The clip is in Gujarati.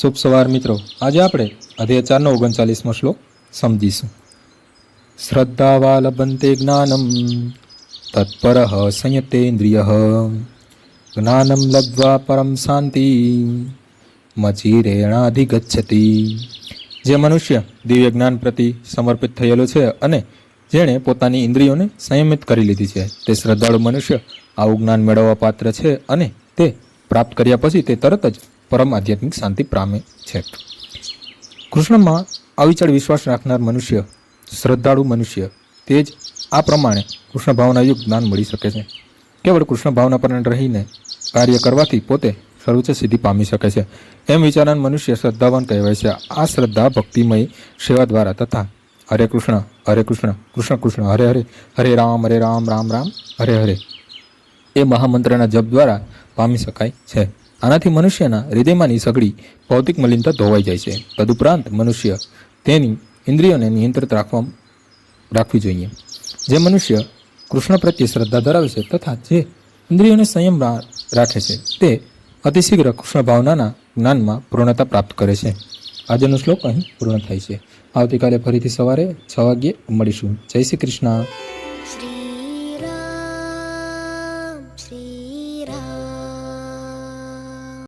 શુભ સવાર મિત્રો. આજે આપણે અધ્યાય ચારનો ઓગણચાલીસમો શ્લોક સમજીશું. શ્રદ્ધાવા લભંતે જ્ઞાનમ, તત્પર સંયતેન્દ્રિય. જ્ઞાનમ લબ્ધવા પરમ શાંતિ, મચિરેણાધિગચ્છતિ. જે મનુષ્ય દિવ્ય જ્ઞાન પ્રતિ સમર્પિત થયેલો છે અને જેણે પોતાની ઇન્દ્રિયોને સંયમિત કરી લીધી છે, તે શ્રદ્ધાળુ મનુષ્ય આવું જ્ઞાન મેળવવા પાત્ર છે અને તે પ્રાપ્ત કર્યા પછી તે તરત જ પરમ આધ્યાત્મિક શાંતિ પામે છે. કૃષ્ણમાં અવિચળ વિશ્વાસ રાખનાર મનુષ્ય, શ્રદ્ધાળુ મનુષ્ય, તે જ આ પ્રમાણે કૃષ્ણ ભાવનાયુક્ત જ્ઞાન મળી શકે છે. કેવળ કૃષ્ણ ભાવના પર રહીને કાર્ય કરવાથી પોતે સર્વોચ્ચ સિદ્ધિ પામી શકે છે. એમ વિચારાન મનુષ્ય શ્રદ્ધાવાન કહેવાય છે. આ શ્રદ્ધા ભક્તિમય સેવા દ્વારા તથા હરે કૃષ્ણ હરે કૃષ્ણ કૃષ્ણ કૃષ્ણ, હરે હરે હરે રામ હરે રામ રામ રામ, હરે હરે. એ મહામંત્રના જપ દ્વારા પામી શકાય છે. આનાથી મનુષ્યના હૃદયમાંની સઘળી ભૌતિક મલિનતા ધોવાઈ જાય છે. તદુપરાંત મનુષ્ય તેની ઇન્દ્રિયોને નિયંત્રિત રાખવા રાખવી જોઈએ. જે મનુષ્ય કૃષ્ણ પ્રત્યે શ્રદ્ધા ધરાવે છે તથા જે ઇન્દ્રિયોને સંયમ રાખે છે, તે અતિશીઘ્ર કૃષ્ણ ભાવનાના જ્ઞાનમાં પૂર્ણતા પ્રાપ્ત કરે છે. આજનો શ્લોક અહીં પૂર્ણ થાય છે. આવતીકાલે ફરીથી સવારે છ વાગ્યે મળીશું. જય શ્રી કૃષ્ણ.